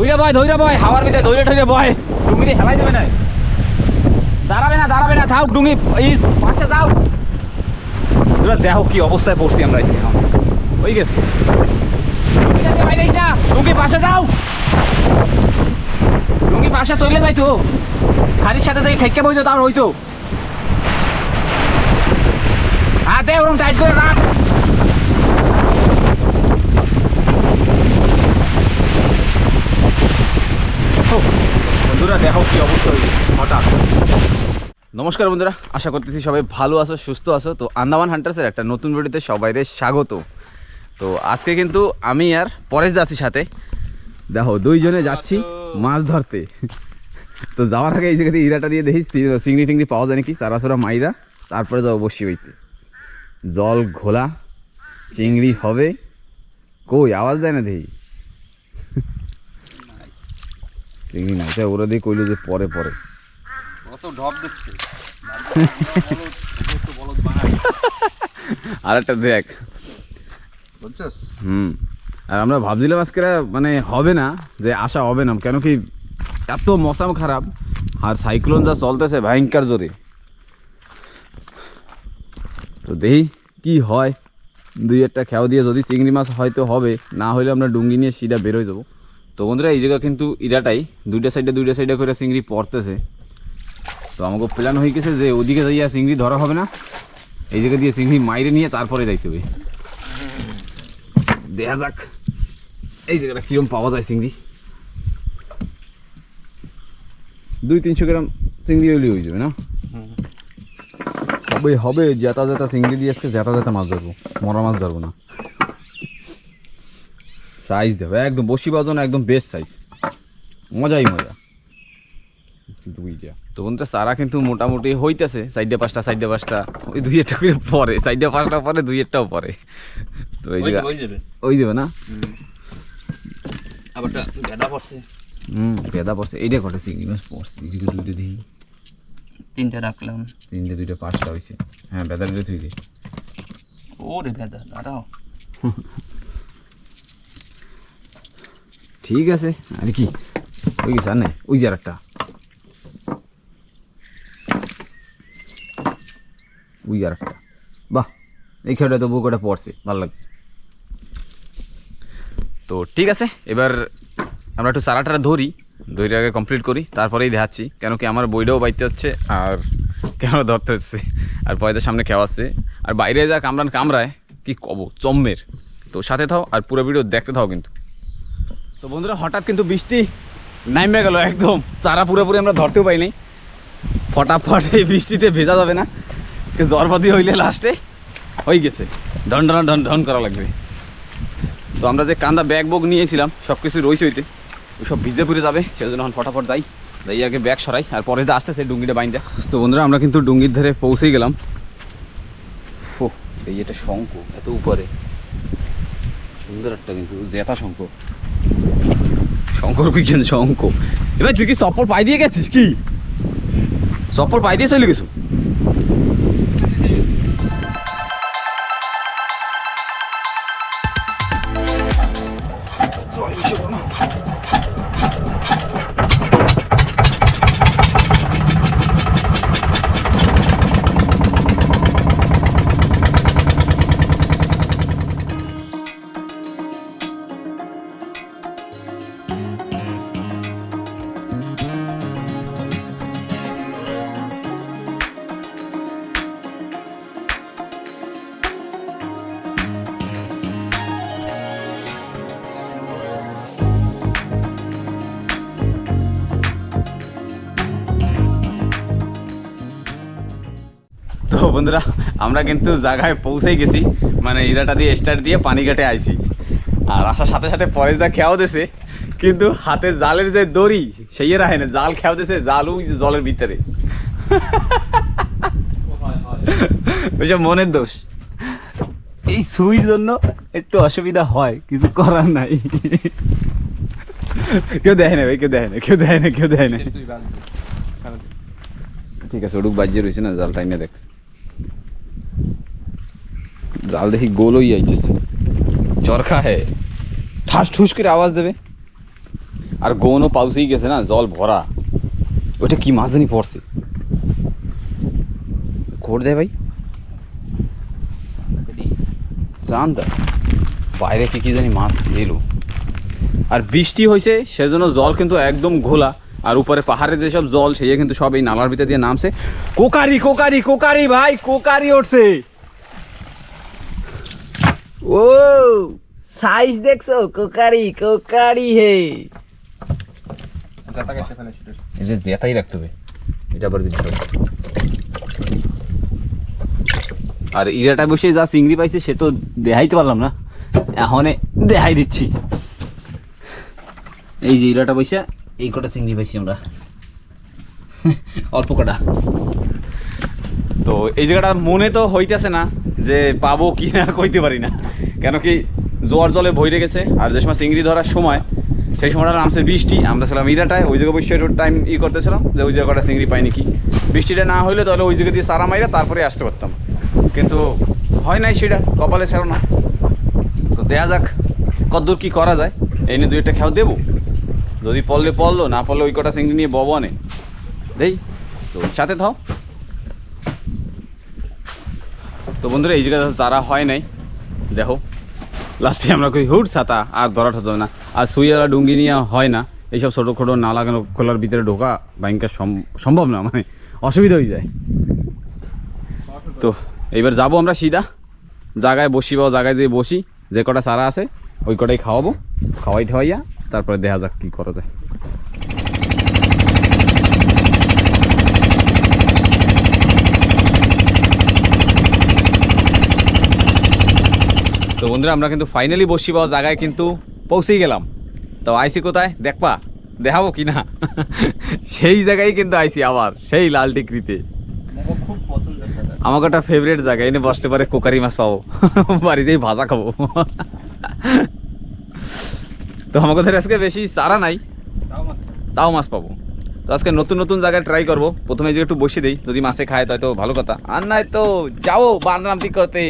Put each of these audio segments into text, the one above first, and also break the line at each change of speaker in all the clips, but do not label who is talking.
ধৈরে বয় ধৈরে বয়। হাওয়ার ভিতরে ধৈরে ধৈরে বয়। ডুঙ্গি দিয়ে হেলাই দেবে না দাঁড়াবে না দাঁড়াবে না থাও ডুঙ্গি এই পাশে যাও। এবার দেখো কি অবস্থায় পড়ছি আমরা এসে ওই গেছে। বাইরে যা। ডুঙ্গি পাশে যাও। ডুঙ্গি পাশে চলে যাই তো। খারির সাথে যাই ঠেকে বইতো তার হইতো দে ওরকম টাইট করে রাখ। বন্ধুরা, দেখো কি অবস্থা হয়েছে, হঠাৎ। নমস্কার বন্ধুরা, আশা করতেছি সবাই ভালো আছো, সুস্থ আছো। তো আন্দামান হান্টার্সের একটা নতুন ভিডিওতে সবাইরে স্বাগত। তো আজকে কিন্তু আমি আর পরেশ দাসির সাথে, দেখো, দুইজনে যাচ্ছি মাছ ধরতে। তো যাওয়ার আগে এই জায়গাতে ইরাটা দিয়ে দেখি চিংড়ি টিংড়ি পাওয়া যায় নাকি, চারাচোরা মাইরা, তারপরে যাব বসি হয়েছে। জল ঘোলা, চিংড়ি হবে। কই, আওয়াজ দেয় না দেখি। চিংড়ি নাই তাই ওরা দিয়ে কইলো যে পরে পরে।
ঢপ
আর একটা দেখ। হুম। আর আমরা ভাবছিলাম আজকে মানে হবে না যে আশা হবে না কেন কি এত মৌসাম খারাপ আর সাইক্লোন যা চলতেছে ভয়ঙ্কর জোরে। তো দেখি কি হয় দুই একটা খেয়াও দিয়ে যদি চিংড়ি মাছ হয়তো হবে না হলে আমরা ডুঙ্গি নিয়ে সিধা বেরোয় যাব। তো বন্ধুরা, এই জায়গা কিন্তু ইরাটাই। দুইটা সাইডে দুইটা সাইডে করে চিংড়ি পড়তেছে। তো আমাকে প্ল্যান হয়ে গেছে যে ওদিকে যাইয়া চিংড়ি ধরা হবে না। এই জায়গা দিয়ে চিংড়ি মাইরে নিয়ে তারপরে যাইতে হবে। দেখা যাক, এই জায়গাটা কিরম পাওয়া যায় চিংড়ি। দুই তিনশো গ্রাম চিংড়ি হইলে হয়ে যাবে না? হবে হবে জেতা জেতা চিংড়ি দিয়ে আজকে জেতা জেতা মাছ ধরবো। মরা মাছ ধরবো না। সাইজ দেবে একদম বসি বাজন একদম বেস্ট সাইজ মজাই মজা। দুইটা তো বন্ধুরা সারা কিন্তু মোটামুটি হইতেছে সাইডে পাঁচটা সাইডে পাঁচটা ওই দুই একটা করে পরে সাইডে পাঁচটা পরে দুই একটাও পরে। তো
ওই যাবে।
ওই যাবে না?
গেদা পড়ছে।
হুম পড়ছে। এইটা কটা চিংড়ি মাছ পড়ছে? এদিকে দুইটা দিই
তিনটে রাখলাম।
তিনটে দুইটা পাঁচটা হ্যাঁ বেদা দিলে তুই দে।
ওরে গেদা দাঁড়াও।
ঠিক আছে। আর কি? ওই গেছে আর ওই যে একটা ওই আর একটা বাহ, এই খেলাটা তো বুকটা পড়ছে, ভালো লাগছে। তো ঠিক আছে, এবার আমরা একটু চারাটারা ধরি আগে কমপ্লিট করি, তারপরেই দেখাচ্ছি, কেন কি আমার বইটাও বাইতে হচ্ছে, আর কেন ধরতে হচ্ছে, আর পয়দার সামনে খেওয়া আসছে আর বাইরে যা কামড়ান কামড়ায় কি কব, চম্মের। তো সাথে থাও, আর পুরো ভিডিও দেখতে থাও কিন্তু। তো বন্ধুরা, হঠাৎ কিন্তু বৃষ্টি নামবে গেল একদম। চারা পুরোপুরি আমরা ধরতেও পাইনি ফটাফট এই বৃষ্টিতে ভেজা যাবে না। জ্বরবাদি হইলে লাস্টে হয়ে গেছে। ঢন ঢন ঢন ঢন করা লাগবে। তো আমরা যে কান্দা ব্যাগ বগ নিয়েছিলাম সব কিছু রয়েছে হইতে। ওই সব ভিজে পুড়ে যাবে, সেজন্য এখন ফটাফট যাই। যাই আগে ব্যাগ সরাই, আর পরে যে আসতেছে ডুঙ্গিটা বাইন্দা। তো বন্ধুরা, আমরা কিন্তু ডুঙ্গির ধারে পৌঁছেই গেলাম। ও এই এটা শঙ্কু এত উপরে। সুন্দর একটা কিন্তু জেতা শঙ্খ। শঙ্কর কি শঙ্কর। এবার তুই কি সপর পাই দিয়ে গেছিস কি? সপর পাই দিয়ে চলে গেছো বন্ধুরা, আমরা কিন্তু জায়গায় পৌঁছে গেছি। মানে ইরাটা দিয়ে স্টার্ট দিয়ে পানি কাটে আইছি। আর আসার সাথে সাথে পরেশ দা খেয়াও দিছে। কিন্তু হাতে জালের যে দড়ি সেই রাখে না। জাল খেয়াও দিছে, জাল জলের ভিতরে। ওইসব মনের দোষ। এই সুইর জন্য একটু অসুবিধা হয়, কিছু করার নাই। কেউ দেয় না ভাই কেউ দেয় না কেউ দেয় না কেউ দেয় না ঠিক আছে ওটুক বাজিয়ে রয়েছে না জাল টাইনে দেখ। জাল দেখি গোল হয়ে যাইতেছে চরখা হে। ঠাস ঠুস করে আওয়াজ দেবে। আর গৌনও পাউসেই গেছে না, জল ভরা। ওইটা কি মাছ জানি পড়ছে? খোর দেয় ভাই। জান দা, বাইরে কি কি জানি মাছ এলো আর বৃষ্টি হয়েছে সেজন্য জল কিন্তু একদম ঘোলা। আর উপরে পাহাড়ে যেসব জল সেই কিন্তু সব এই নালার ভিতরে দিয়ে নামছে। কোকারি কোকারি কোকারি ভাই, কোকারি উঠছে। ও সাইজ দেখছ? কোকারি কোকারি হে। এটা জেতাই রাখতে হবে। এটা আবার দিতে হবে। আর ইরাটা বসে যা চিংড়ি পাইছে সে তো দেখাইতে পারলাম না। এখন দেখাই দিচ্ছি। এই যে ইরাটা বসে এই কটা চিংড়ি পাইছি আমরা। অল্প কটা। তো এই জায়গাটা মনে তো হইতেছে না যে পাবো কি না কইতে পারি না। কেন কি জোয়ার জলে ভইরে গেছে, আর যে সময় চিংড়ি ধরার সময়, সেই সময়টা নামছে বৃষ্টি। আমরা ছিলাম ইরাটায়, ওই জায়গায় বসে টাইম ই করতেছিলাম যে ওই জায়গাটা চিংড়ি পাইনি কি। বৃষ্টিটা না হইলে তাহলে ওই জায়গা দিয়ে সারা মাইরা তারপরে আসতে পারতাম। কিন্তু হয় নাই সেটা, কপালে ছিল না। তো দেয়া যাক কতদূর কী করা যায়। এই নিয়ে দুই একটা খেয়াও দেবো। যদি পড়লে পড়ল, না পড়লে ওই কটা চিংড়ি নিয়ে ববনে দেই, তো সাথে থাও। তো বন্ধুরা, এই জায়গায় যারা হয় নাই, দেখো লাস্টে আমরা কই হুট ছাতা আর ধরা ঠতে না। আর সুইয়ালা ডুঙ্গি নিয়ে হয় না, এইসব ছোটো খোটো নালা খোলার ভিতরে ঢোকা ব্যাংকের সম্ভব না মানে অসুবিধা হয়ে যায়। তো এইবার যাব আমরা সিধা, জায়গায় বসি বা জায়গায় যেয়ে বসি, যে কটা চারা আছে, ওই কটাই খাওয়াবো, খাওয়াই ঠাওয়াইয়া, তারপরে দেখা যাক কী করা যায়। তো বন্ধুরা আমরা কিন্তু ফাইনালি বসি পাওয়া জায়গায় কিন্তু পৌঁছেই গেলাম। তো আইসি কোথায়? দেখবা দেখাবো কি না? সেই জায়গায় কিন্তু আইসি আবার সেই লাল
জায়গা।
আমাকে একটা ফেভারিট জায়গা এনে বসতে পারে কোকারি মাছ পাবো। বাড়িতেই ভাজা খাব। তো আমাকে ধরে আজকে বেশি চারা নাই।
তাও
মাছ পাবো। তো আজকে নতুন নতুন জায়গায় ট্রাই করব। প্রথমে যে একটু বসে দিই যদি মাছে খায় তাই তো ভালো কথা। আর নাই তো যাও বানরামতি করতে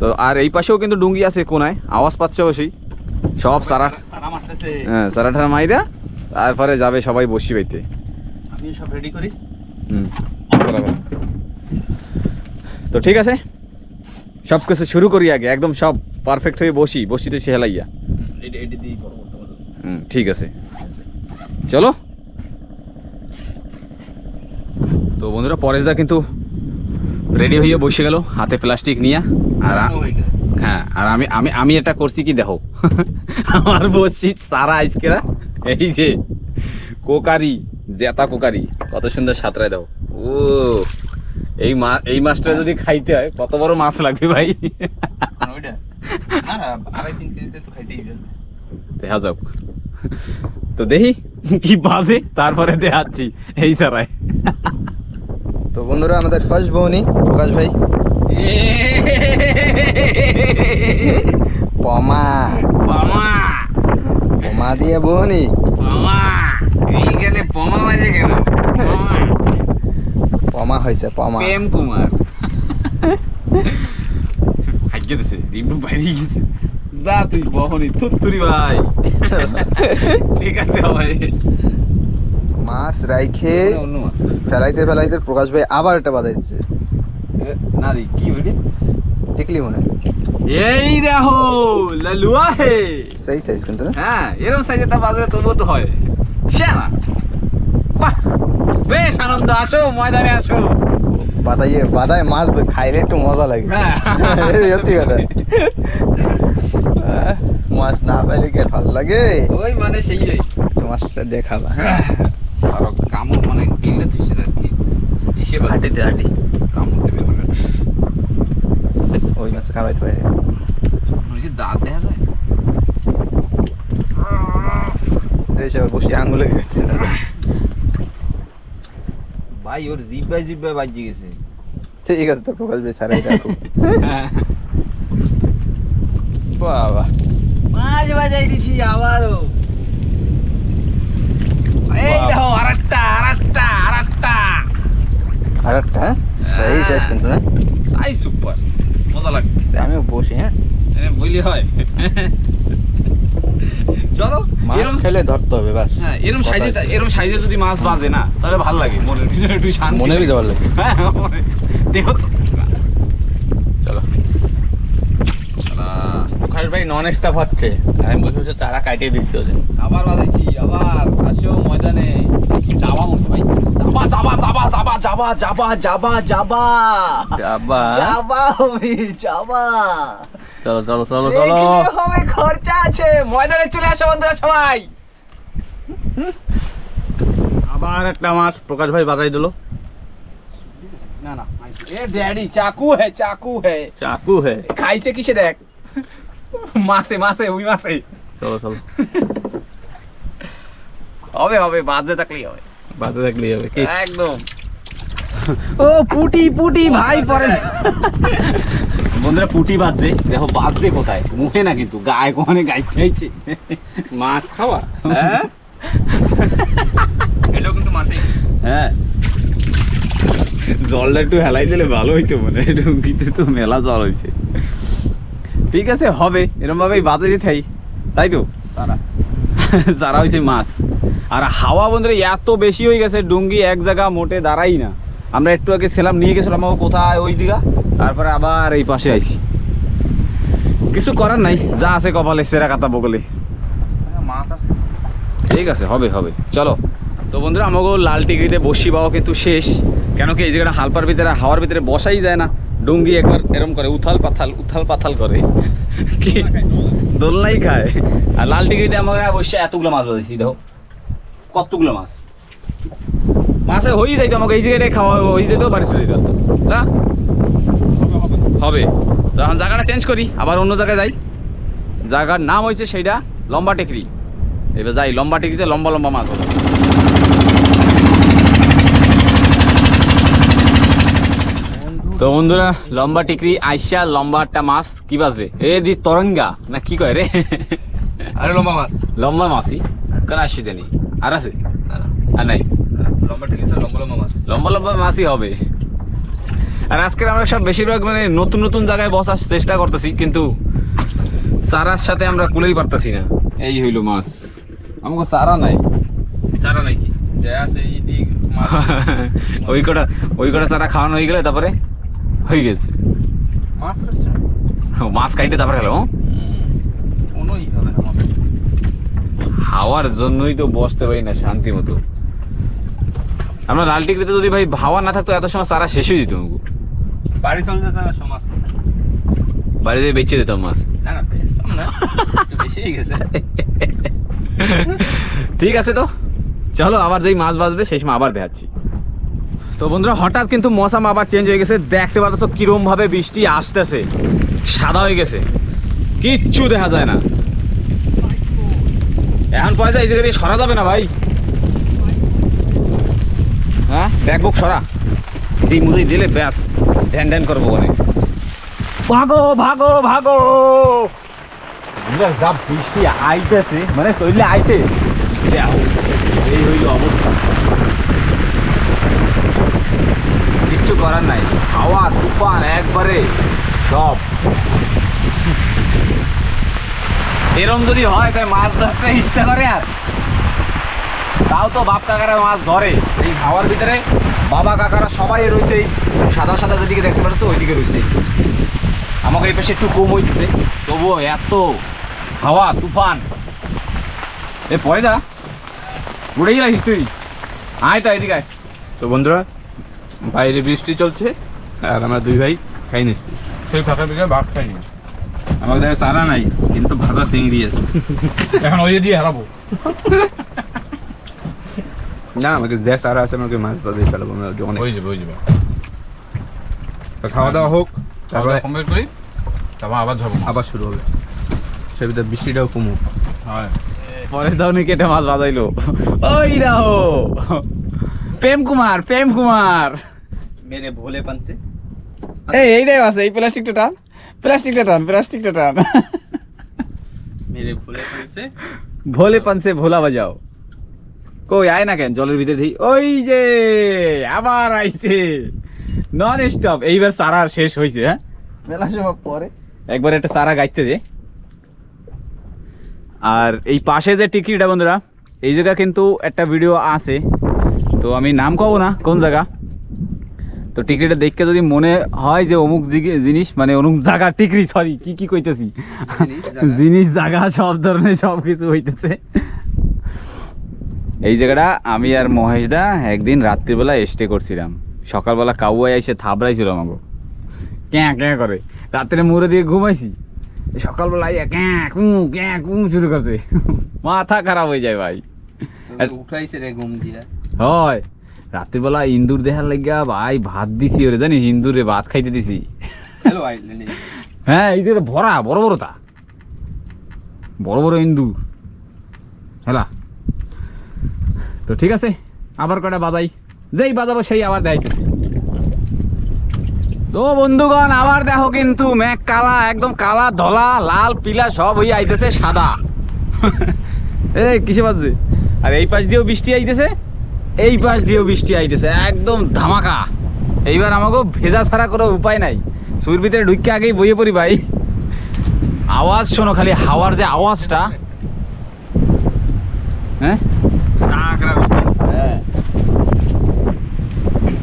তো আর এই পাশেও কিন্তু ডুঙ্গি আছে কোনায় আওয়াজ পাচ্ছে অবশ্যই। সব সারা
সারা
হ্যাঁ সারা ঠারা মাইরা তারপরে যাবে সবাই বসি বাইতে।
আমি সব রেডি করি।
হুম। তো ঠিক আছে সব কিছু শুরু করি আগে একদম সব পারফেক্ট হয়ে বসি বসিতে সে হেলাইয়া হুম ঠিক আছে। চলো। তো বন্ধুরা পরেশদা কিন্তু রেডি হয়ে বসে গেল হাতে প্লাস্টিক নিয়ে। আর
হয়ে
হ্যাঁ আর আমি আমি আমি এটা করছি কি দেখো? আমার বসছি সারা আজকেরা এই যে কোকারি জেতা কোকারি কত সুন্দর সাঁতরায় দাও। ও এই মা এই মাছটা যদি খাইতে হয় কত বড় মাছ লাগবে ভাই? দেখা যাক। তো দেখি কি বাজে তারপরে দেখাচ্ছি এই সারায়
তো বন্ধুরা আমাদের ফার্স্ট বৌনি প্রকাশ ভাই। পমা।
পামা।
পমা দিয়ে বৌনি।
পামা। এইখানে পমা বাজে কেন? পমা।
হয়েছে পমা।
প্রেম কুমার। হাইকে দিছে ডিমটু বাইরে গেছে। যা তুই বহনি তুত্তুরি ভাই। ঠিক আছে ভাই।
মাছ রাইখে ফেলাইতে ফেলাইতে প্রকাশ ভাই আবার একটা বাজাইছে
দিচ্ছে। না রে কি বলি
টিকলি মনে হয়।
এই দেখো লালুয়া হে।
সেই সাইজ কিন্তু
হ্যাঁ এরকম সাইজে তা বাজারে তবুও তো হয়। সে না বাহ বেশ আনন্দ আসো ময়দানে আসো।
বাদাইয়ে বাদায় মাছ খাইলে একটু মজা লাগে।
হ্যাঁ।
সত্যি কথা। মাছ না পাইলে কি ভালো লাগে?
ওই মানে সেই। ওই
তো মাছটা দেখাবা। হ্যাঁ। ওই মাছ খাওয়াইতে পারি।
ওই যে দাঁত দেখা যায়?
বসে আঙুলে
ভাই ওর জিব্বাই জিব্বাই বাজি গেছে।
ঠিক আছে তো প্রকাশ ভাই সারাই রাখো। বাবা।
মাছ বাজাই দিছি আবারও। এই
বাহ।
দেখো আরেকটা আরেকটা আরেকটা।
আর হ্যাঁ? সেই শেষ কিন্তু না
সাই সুপার মজা লাগছে।
আমিও বসি হ্যাঁ?
বইলি হয়। চলো
চাইলে ধরতে হবে
হ্যাঁ এরকম সাইজে এরকম সাইজে যদি মাছ বাজে না তাহলে ভালো লাগে। মনের ভিতরে একটু শান্তি
মনে দিতে পারলে
হ্যাঁ দেহ তো
চলো
আহ,
মুখাশ ভাই নন স্টপ হচ্ছে আমি বসে বসে তারা কাটিয়ে দিচ্ছি ওদের।
আবার বাজাইছি আবার আসো ময়দানে। যাবা ভাই যাবা যাবা যাবা যাবা যাবা যাবা যাবা যাবা। যাবা। হবে যাবা।
চলো চলো চলো চলো।
হবে? খরচা আছে। ময়দানে চলে আসো বন্ধুরা সবাই।
আবার একটা মাছ প্রকাশ ভাই বাজাই দিল।
না না এ ড্যাডি চাকু হে চাকু হে।
চাকু হে।
খাইছে কিসে দেখ? মাসে মাসে ওই মাসে।
চলো চলো।
হবে হবে বাজে থাকলেই হবে।
বাজে থাকলেই হবে কি?
একদম। ও পুটি পুটি ভাই পরে। বন্ধুরা পুটি বাজছে। দেখো বাজছে কোথায়? মুখে না কিন্তু গায়ে কোনে গাইতে আইছে
মাছ খাওয়া? হ্যাঁ? এটাও কিন্তু মাছই।
হ্যাঁ। জলটা একটু হেলাই দিলে ভালো হইতো মনে হয়। ডুঙ্গিতে তো মেলা জল হয়েছে ঠিক আছে হবে। এরকম ভাবেই বাজে দিতে থাই তাই তো?
সারা
যারা হয়েছে মাছ। আর হাওয়া বন্ধুরা এত বেশি হয়ে গেছে ডুঙ্গি এক জায়গা মোটে দাঁড়াই না। আমরা একটু আগে ছিলাম নিয়ে গেছিলাম কোথায়? ওই দিঘা। তারপরে আবার এই পাশে আইছি। কিছু করার নাই যা আছে কপালে সেরা কাতা বগলে।
মাছ আছে।
ঠিক আছে হবে হবে। চলো। তো বন্ধুরা আমাকে লাল টিকিতে বসি পাওয়া কিন্তু শেষ। কেন কি এই জায়গাটা হালপার ভিতরে হাওয়ার ভিতরে বসাই যায় না। ডুঙ্গি একবার এরম করে উথাল পাথাল উথাল পাথাল করে। কি? দোলনাই খায়। আর লাল টিকিতে আমাকে বসে এতগুলো মাছ বাজাইছি দেখো। কতগুলো মাছ? মাছে হয়ে যাইতো, আমাকে এই জায়গাটায় খাওয়া হয়ে যেত বাড়ি চলে যেত না হবে। তো এখন জায়গাটা চেঞ্জ করি, আবার অন্য জায়গায় যাই। জায়গার নাম হয়েছে সেইটা লম্বা টেকরি। এবার যাই, লম্বা টিকিতে লম্বা লম্বা মাছ হবে। তো বন্ধুরা লম্বা টিকরি আইসা লম্বা একটা মাছ কি বাজবে এ দি তরঙ্গা না কি কয় রে?
আরে লম্বা মাছ।
লম্বা মাছই কেন আসছি জানি আর আছে? আর নাই?
লম্বা ঠিক লম্বা লম্বা মাছ।
লম্বা লম্বা মাছই হবে। আর আজকের আমরা সব বেশিরভাগ মানে নতুন নতুন জায়গায় বসার চেষ্টা করতেছি কিন্তু চারার সাথে আমরা কুলেই পারতেছি না। এই হইল মাছ। আমাকে চারা নাই।
চারা দিক মাছ।
ওই কটা ওই কটা চারা খাওয়ানো হয়ে গেলে তারপরে? হয়ে গেছে।
মাছ
মাছ কাইটে তারপরে খেলো হাওয়ার জন্যই তো বসতে পারি না শান্তি মতো। আমরা লাল টিকরিতে যদি ভাই হাওয়া না থাকতো এত সময় চারা শেষ হয়ে যেত
বাড়ি চলে যেতে হবে সব মাছ
বাড়িতে বেঁচে দিতাম মাছ।
না না বেশ হয়ে গেছে।
ঠিক আছে তো। চলো আবার যেই মাছ বাঁচবে সেই সময় আবার দেখাচ্ছি তো বন্ধুরা, হঠাৎ কিন্তু মৌসাম আবার চেঞ্জ হয়ে গেছে। দেখতে পাচ্ছ কিরম ভাবে বৃষ্টি আসতেছে। সাদা হয়ে গেছে। কিচ্ছু দেখা যায় না। এখন পয়সা জায়গা দিয়ে সরা যাবে না ভাই। হ্যাঁ ব্যাগ বুক সরা। সেই মুড়ি দিলে ব্যাস, ধ্যান ধ্যান করব ওখানে ভাগো ভাগো ভাগো। যা বৃষ্টি আইতেছে মানে শরীরে আইছে। এই হইল অবস্থা। করার নাই। হাওয়া, তুফান, একবারে সব। এরম যদি হয়, তাই মাছ ধরতে ইচ্ছা করে আর। তাও তো বাপ কাকারা মাছ ধরে। এই হাওয়ার ভিতরে বাবা কাকারা সবাই রয়েছে সাদা সাদা যেদিকে দেখতে পাচ্ছ ওইদিকে রয়েছে। আমাকে এই পাশে একটু কম হইতেছে। তবুও এত হাওয়া, তুফান। এ পয়দা, উড়ে গেলা তুই? আয় তো এদিকে
তো বন্ধুরা বাইরে বৃষ্টি চলছে আর আমরা দুই ভাই খাই নিচ্ছি। সেই ফাঁকা বিঘা ভাত খাইনি। আমাদের চারা নাই কিন্তু ভাজা চিংড়ি আছে। এখন ওই দিয়ে হারাবো। না আমাকে যে চারা আছে আমাকে মাছ বাজে ফেলাবো আমরা
হয়ে যাবে হয়ে যাবে।
তো খাওয়া দাওয়া হোক
তারপরে
তারপরে
কমপ্লিট করি তারপর আবার
আবার শুরু হবে। সে ভিতরে বৃষ্টিটাও কমুক।
পরে
পরের দাউনি কেটে মাছ বাজাইলো ওই দাও প্রেম কুমার প্রেম কুমার।
মেরে ভোলে পানছে।
এই এইটাই আছে এই প্লাস্টিকটা টান প্লাস্টিকটা টান প্লাস্টিকটা টান।
মেরে ভোলে পানছে।
ভোলে পানছে ভোলা বাজাও। কই আয় না কেন জলের ভিতরে দিই ওই যে আবার আইছে। নন স্টপ এইবার সারা শেষ হয়েছে হ্যাঁ?
মেলা সময় পরে।
একবার একটা সারা গাইতে দে। আর এই পাশে যে টিকিটটা বন্ধুরা এই জায়গা কিন্তু একটা ভিডিও আছে। তো আমি নাম কব না কোন জায়গা? তো টিকিটে দেখতে যদি মনে হয় যে অমুক জিগে- জিনিস মানে অমুক জায়গা টিকরি সরি কি কি কইতেছি?
জিনিস।
জায়গা সব ধরনের সব কিছু হইতেছে। এই জায়গাটা আমি আর মহেশ দা একদিন রাত্রিবেলা স্টে করছিলাম। সকালবেলা কাউয়াই এসে থাবড়াইছিল আমাকে। ক্যাঁ ক্যাঁ করে। রাত্রে মুড়ে দিয়ে ঘুমাইছি। সকালবেলা আইয়া ক্যাঁ কু ক্যাঁ কু শুরু করছে। মাথা খারাপ হয়ে যায় ভাই।
উঠাইছে রে ঘুম দিয়া।
হয়। রাত্রিবেলা ইন্দুর দেখার লাগিয়া ভাই ভাত দিছি ওরে জানিস? ইন্দুরে ভাত খাইতে দিছি। হ্যাঁ এই যে ভরা বড় বড় তা। বড় বড় ইন্দুর। হেলা। তো ঠিক আছে আবার কটা বাজাই। যেই বাজাবো সেই আবার দেখাইতেছি। তো বন্ধুগণ আবার দেখো কিন্তু মেঘ কালা একদম কালা ধলা লাল পিলা সব হয়ে আইতেছে সাদা। এই কিসে বাজছে? আর এই পাশ দিয়েও বৃষ্টি আইতেছে? এই পাশ দিয়েও বৃষ্টি আইতেছে, একদম ধামাকা। এইবার আমাকে ভেজা ছাড়া কোনো উপায় নাই। সুইর ভিতরে ঢুকে আগেই বইয়ে পড়ি ভাই। আওয়াজ শোনো খালি, হাওয়ার যে আওয়াজটা। হ্যাঁ? হ্যাঁ।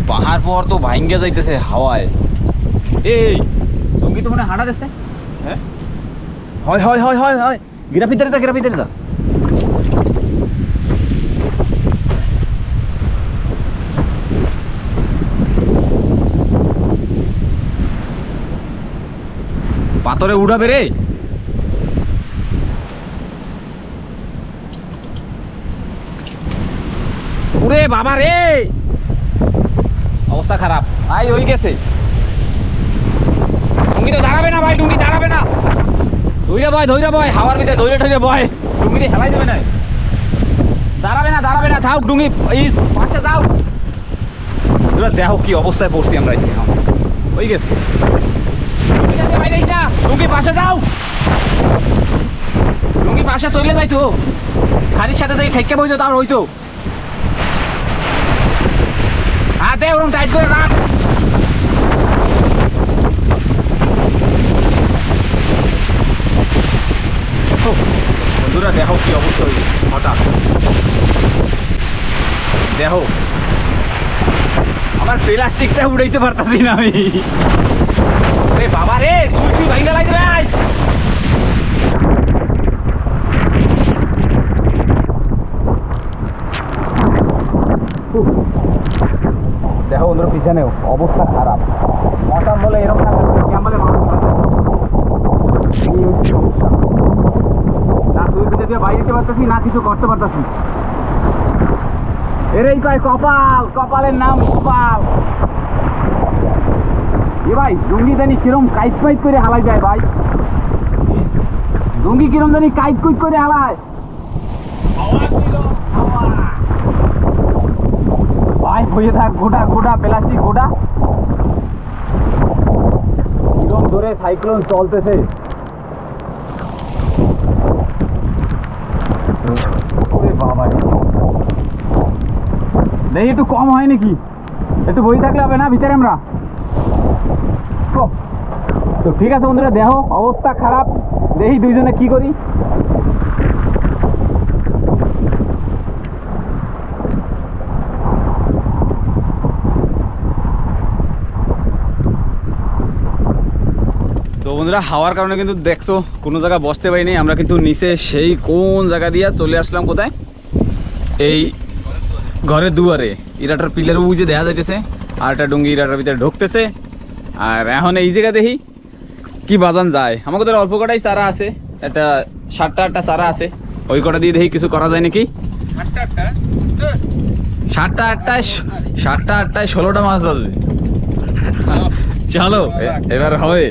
পাহাড় পর তো ভাঙ্গে যাইতেছে হাওয়ায়। এই তুমি তো মনে হাঁটা দেছে? হ্যাঁ? হয় হয় হয় হয় হয়। গিরা ভিতরে যা গিরা যা। পাথরে উড়াবে রে। ওরে বাবা রে। অবস্থা খারাপ। ভাই, ওই গেছে। ডুঙ্গি তো দাঁড়াবে না ভাই ডুঙ্গি দাঁড়াবে না। ধৈরে বয় ধৈরে বয়, হাওয়ার ভিতরে ধৈরে বয়। ডুঙ্গি দিয়ে হেলাই দেবে না। দাঁড়াবে না দাঁড়াবে না থাক ডুঙ্গি এই পাশে যাও। দেখো কি অবস্থায় পড়ছি আমরা হ্যাঁ। ওই গেছে। ভাই ডুঙ্গি পাশে যাও। ডুঙ্গি পাশে চলে যাই তো। খালির সাথে যাই ঠেকে বইতো তার হইতো। হ্যাঁ দে ওরকম টাইট করে রাখ। বন্ধুরা, দেখো কি অবস্থা হয়েছে হঠাৎ। দেখো। আমার প্লাস্টিকটা উড়াইতে পারতাছি না আমি। রে বাবা রে সুই ভাইঙ্গা লাগবে ভাই দেখো বন্ধুরা, পিছনে অবস্থা খারাপ। মশাম বলে এরকম। এই সমস্যা। না সুই পিঠে দিয়ে বাইরে যেতে পারতেছি, না কিছু করতে পারতেছি। এরেই কয় কপাল, কপালের নাম কপাল এ ভাই, জঙ্গি জানি কিরম কাইট ফাইট করে হালাই যায় ভাই। জঙ্গি কিরম জানি কাইট কুইট করে হালায়। ভাই হয়ে থাক গোটা গোটা প্লাস্টিক গোটা কিরম ধরে সাইক্লোন চলতেছে। বাবা দেখি একটু কম হয় নাকি? একটু বই থাকলে হবে না ভিতরে আমরা? তো ঠিক আছে বন্ধুরা, দেখো, অবস্থা খারাপ। দেখি দুইজনে কি করি। তো বন্ধুরা, হাওয়ার কারণে কিন্তু দেখছ, কোনো জায়গা বসতে পারিনি। আমরা কিন্তু নিচে সেই কোন জায়গা দিয়ে চলে আসলাম কোথায়? এই ঘরের দুয়ারে। ইরাটার পিলার বুঝে দেখা যাইতেছে, আর একটা ডুঙ্গি ইরাটার ভিতরে ঢুকতেছে। আর এখন এই জায়গা দেখি কি বাজান যায়। আমাকে তো অল্প কটাই চারা আছে একটা সাতটা আটটা চারা আছে ওই কটা দিয়ে দেখি কিছু করা যায় নাকি। সাতটা আটটায় সাতটা আটটায় ষোলোটা মাছ বাজবে। চলো এবার হবে।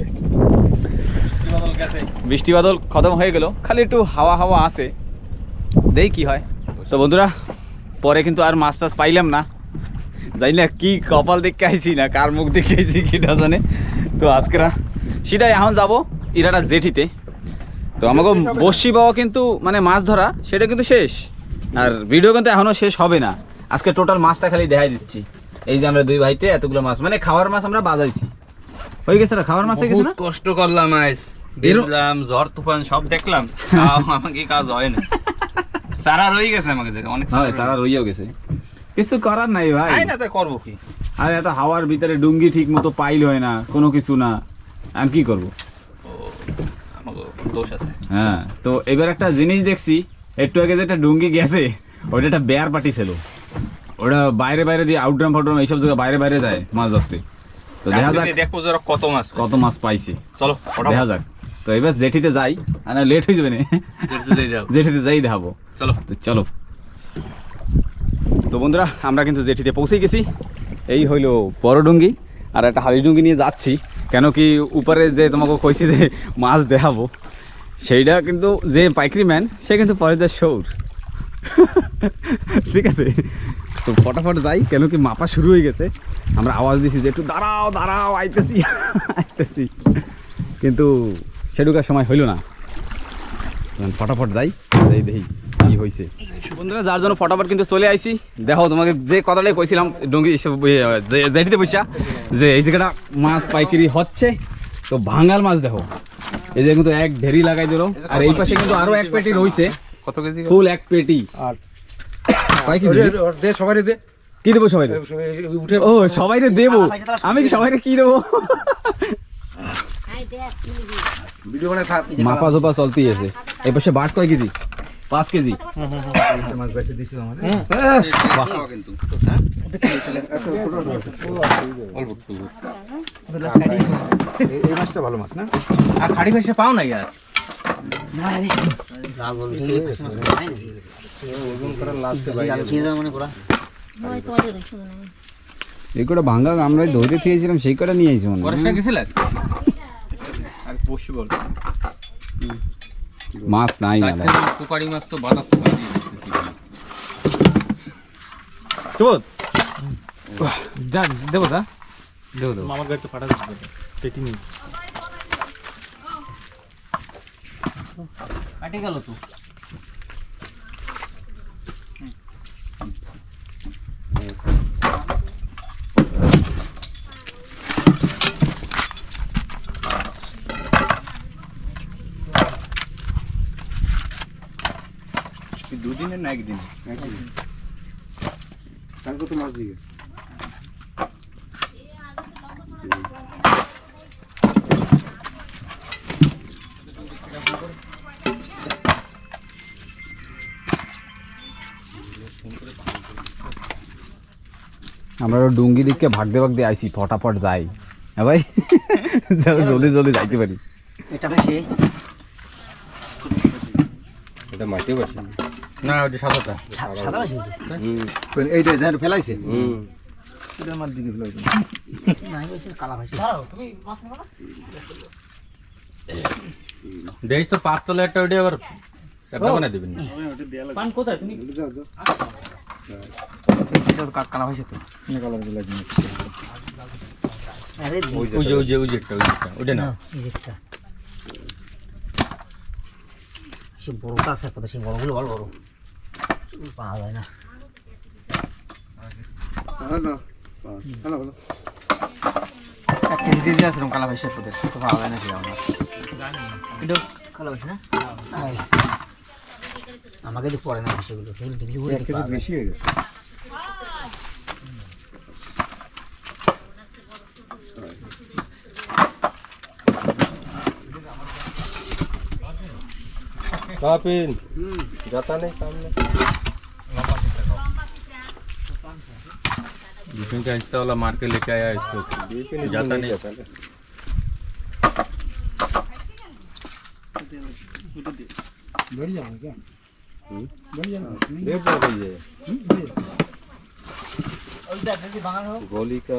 বৃষ্টি বাদল খতম হয়ে গেল খালি একটু হাওয়া হাওয়া আছে দেই কি হয়। তো বন্ধুরা পরে কিন্তু আর মাছ টাছ পাইলাম না। জানি না কি কপাল দেখে আইছি না কার মুখ দেখে আইছি কিটা জানে। তো আজকেরা সিধাই এখন যাব ইরাটা জেঠিতে। তো আমাকে বসি পাওয়া কিন্তু মানে মাছ ধরা সেটা কিন্তু শেষ। আর ভিডিও কিন্তু এখনও শেষ হবে না। আজকে টোটাল মাছটা খালি দেখাই দিচ্ছি। এই যে আমরা দুই ভাইতে এতগুলো মাছ মানে খাওয়ার মাছ আমরা বাজাইছি। হয়ে গেছে না? খাওয়ার মাছ হয়ে গেছে না?
কষ্ট করলাম আইস।
দেখলাম ঝড় তুফান সব দেখলাম। আমাকে কাজ হয় না। সারা রয়ে গেছে আমাকে দেখে অনেক
সারা রইয়াও গেছে। কিছু করার নাই ভাই।
আই না তো করব কি?
আর এত হাওয়ার ভিতরে ডুঙ্গি ঠিক মতো পাইল হয় না কোনো কিছু না। আমি কি করব?
দোষ আছে।
হ্যাঁ তো এবার একটা জিনিস দেখছি একটু আগে যেটা ডুঙ্গি গেছে ওটা একটা বেয়ার পার্টি ছিল। ওটা বাইরে বাইরে দিয়ে আউটড্রাম ফাউটড্রাম এইসব জায়গায় বাইরে বাইরে যায় মাছ ধরতে। তো দেখা যাক।
দেখব যারা কত মাছ
কত মাছ পাইছে।
চলো
দেখা যাক। তো এবার জেঠিতে যাই আর লেট হয়ে যাবে না। জেঠিতে যাই দেখাবো।
চলো।
তো চলো। তো বন্ধুরা, আমরা কিন্তু জেঠিতে পৌঁছে গেছি। এই হইল বড় ডুঙ্গি আর একটা হালি ডুঙ্গি নিয়ে যাচ্ছি। কেন কি উপরে যে তোমাকে কইছি যে মাছ দেখাবো, সেইটা কিন্তু যে পাইকারি ম্যান, সে কিন্তু পরে যায় সৌর ঠিক আছে? তো ফটাফট যাই, কেন কি মাপা শুরু হয়ে গেছে। আমরা আওয়াজ দিছি যে একটু দাঁড়াও দাঁড়াও, আইতেছি আইতেছি। কিন্তু সেটুকার সময় হইল না। ফটাফট যাই যাই দেখি। কি হয়েছে বন্ধুরা যার জন্য ফটাফট কিন্তু চলে আইছি। দেখো তোমাকে যে কথাটাই কইছিলাম ডুঙ্গি যে- জেটিতে বসা যে এই জায়গাটা মাছ পাইকারি হচ্ছে তো ভাঙাল মাছ দেখো। এই যে কিন্তু এক ঢেরি লাগাই দিল আর এই পাশে কিন্তু আরও এক পেটি রয়েছে
কত কেজি?
ফুল এক পেটি।
আর
কয় কেজি?
দে সবাই দে।
কি দেবো সবাই ও সবাই দেবো। আমি কি সবাই কি দেবো? মাপা জোপা চলতেই আছে। এই পাশে বাট কয় কেজি? পাঁচ কেজি।
মাছ বেশি দিছি আমাদের
কিন্তু
এই- এই মাছটা ভালো মাছ না
আর খাড়ি ফেসে পাও না ইয়ার
এই কটা ভাঙ্গা আমরা ধরে থিয়েছিলাম সেই কটা নিয়ে আইছি মনে হয়।
ফরেস্টে আর বল।
মাছ নাই মেলায়।
কুকারি মাছ তো বাতাস তো বাজিয়ে
যা দেবো দা দেবো দেবো
কাটে গেল তো একদিন
তার কত মাছ দিয়ে গেছে।
আমরা ডুঙ্গি দিককে ভাগতে ভাগতে আইছি ফটাফট যাই। হ্যাঁ ভাই? জলদি জলদি যাইতে পারি।
না ওটা সাদাটা।
এইটা যেন ফেলাইছে? এটা আমার দিকে ফেলাইছে।
দেখিস তো পাত তলে একটা ওটা আবার সেটা বানাই দিবেন। কালা হয়েছে তো?
কালার ফেলাইছে
ওই যে ওই যে ওই যে একটা ওই যে একটা ওটা না
সে বড়টা আছে কথা সে বড়গুলো বড় বড়। পাওয়া যায় না
হ্যালো হ্যালো হ্যালো
এক কেজি দিয়ে দিয়ে আসলাম কালা ভাইসের পথে তো পাওয়া যায় না সেটা আমার
এটা খালো হয়েছে না আয়। আমাকে তো পড়ে না সেগুলো সেগুলো দেখলি
এক কেজি বেশি হয়ে গেছে
कापिन जाता नहीं सामने
क्योंकि हिस्सा वाला मार के लेके आया इसको। जाता नहीं।
जाता बैठ जाओ क्या बैठ जाओ
बैठ
जाओ ये। गोली का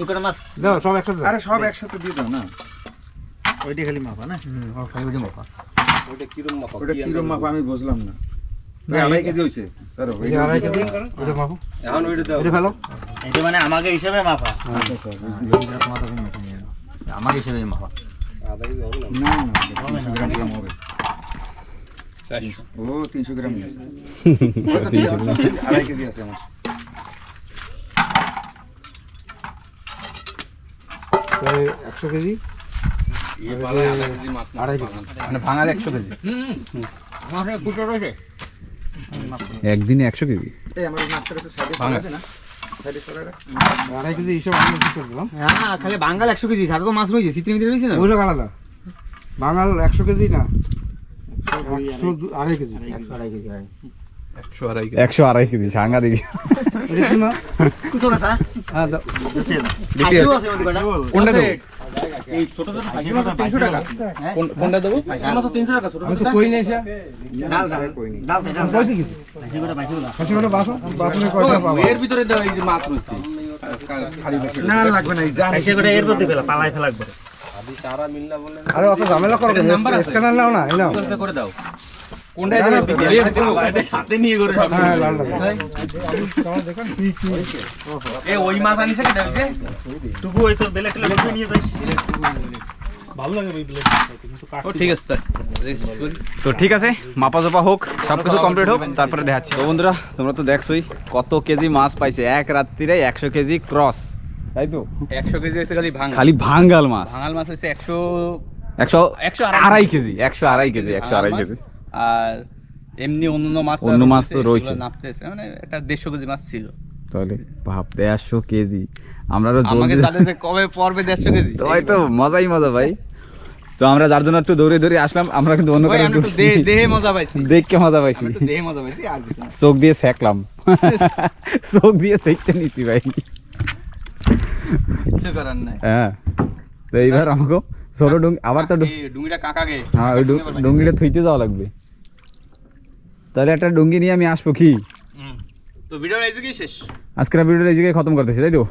এই
করে মাছ
আরে সব একসাথে দিয়ে দাও না?
হুম ও খাই ওই মাপা।
ওটা কিরম মাপা?
ওটা কিরম মাপা আমি বুঝলাম না। আড়াই কেজি হয়েছে ধরো আড়াই কেজি
এখন ওইটা দাও।
আমার হিসেবে মাপা?
না না তিনশো গ্রাম গ্রাম হবে। ও তিনশো গ্রাম আছে, আড়াই কেজি আছে আমার।
পালায় আধা কেজি আড়াই কেজি। মানে ভাঙার একশো কেজি?
একদিনে একশো কেজি?
এই আমার মাছটা একটু সাইডে সরা আছে না? সাইডে সরা রাখ।
হ্যাঁ খালি বাঙ্গাল একশো কেজি সারা তো মাছ রয়েছে চিত্রি মিত্রি রয়েছে না?
ওগুলো আলাদা। বাঙাল একশো কেজি না? একশো আড়াই কেজি।
একশো আড়াই কেজি
একশো আড়াই কেজি
একশো
হ্যাঁ
এর ভিতরে দাও এই যে মাছ রয়েছে।
না লাগবে না
এর মধ্যে পালাই ফেলা লাগবে।
আরে অত ঝামেলা করো
নাম্বার
স্ক্যানার নাও না
করে দাও। কোনটা সাথে নিয়ে করে সব
হ্যাঁ লালটা
এ ওই মাছ আনিছে
টুকু ওই তো বেলে টেলে নিয়ে যাইস
ও ঠিক আছে
তো ঠিক আছে মাপা জপা হোক সব কিছু কমপ্লিট হোক তারপরে দেখাচ্ছি। তো বন্ধুরা তোমরা তো দেখছোই কত কেজি মাছ পাইছে। এক রাত্রিরে একশো কেজি ক্রস। তাই তো?
একশো কেজি হয়েছে খালি ভাঙা
খালি ভাঙ্গাল মাছ।
ভাঙাল মাছ হয়েছে একশো
একশো
একশো
আড়াই কেজি একশো আড়াই কেজি একশো আড়াই কেজি।
আর এমনি অন্য মাছ
অন্য মাছ তো
রয়েছে। নাপতেছে মানে এটা দেড়শো কেজি মাছ ছিল।
তাহলে ভাব দেড়শো কেজি। আমরা
আমাকে জানে কবে পড়বে দেড়শো কেজি।
তো ভাই তো মজাই মজা ভাই। তো আমরা যার জন্য একটু দৌড়ে দৌড়ে আসলাম আমরা কিন্তু অন্য কারণে।
দেহে মজা পাইছি।
দেখকে মজা পাইছি।
দেহে মজা পাইছি আর
চোখ দিয়ে সেকলাম চোখ দিয়ে সেকটা নিছি ভাই।
কিছু করার নাই।
হ্যাঁ। তো এইবার আমাকে ছোট ডুং আবার তো
ডুঙ্গিটা কাকাকে
হ্যাঁ ওই ডুঙ্গিটা থুইতে যাওয়া লাগবে। তাহলে একটা ডুঙ্গি নিয়ে আমি আসব কি।
তো ভিডিওটা এই দিকেই শেষ।
আজকের ভিডিওটা এই জায়গায় খতম করতেছি তাই তো?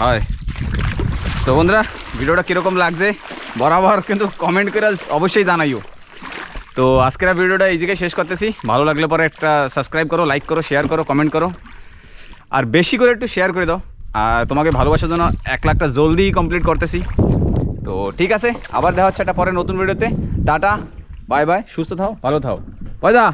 হয়। তো বন্ধুরা ভিডিওটা কীরকম লাগছে? বরাবর কিন্তু কমেন্ট করে অবশ্যই জানাইও। তো আজকের ভিডিওটা এই জায়গায় শেষ করতেছি। ভালো লাগলে পরে একটা সাবস্ক্রাইব করো লাইক করো শেয়ার করো কমেন্ট করো। আর বেশি করে একটু শেয়ার করে দাও। আর তোমাকে ভালোবাসার জন্য এক লাখটা জলদি কমপ্লিট করতেছি। তো ঠিক আছে আবার দেখা হচ্ছে একটা পরে নতুন ভিডিওতে টাটা। বাই বাই সুস্থ থাও। ভালো থাও। পয়দা।